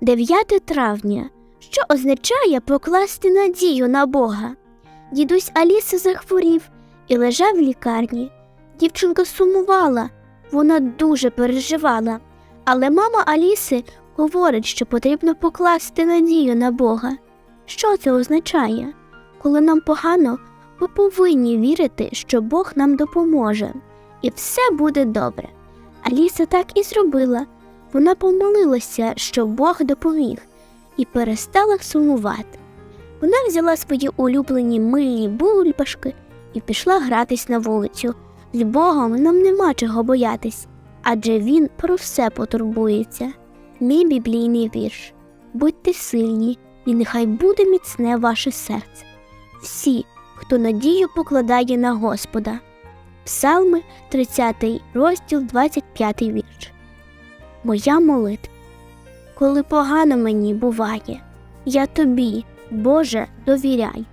9 травня, що означає покласти надію на Бога. Дідусь Аліси захворів і лежав в лікарні. Дівчинка сумувала, вона дуже переживала, але мама Аліси говорить, що потрібно покласти надію на Бога. Що це означає? Коли нам погано, ми повинні вірити, що Бог нам допоможе, і все буде добре. Аліса так і зробила. Вона помолилася, що Бог допоміг, і перестала сумувати. Вона взяла свої улюблені мильні бульбашки і пішла гратись на вулицю. З Богом нам нема чого боятись, адже Він про все потурбується. Мій біблійний вірш. Будьте сильні, і нехай буде міцне ваше серце. Всі, хто надію покладає на Господа. Псалми, 30 розділ, 25 вірш. Моя молитва. Коли погано мені буває, я тобі, Боже, довіряй.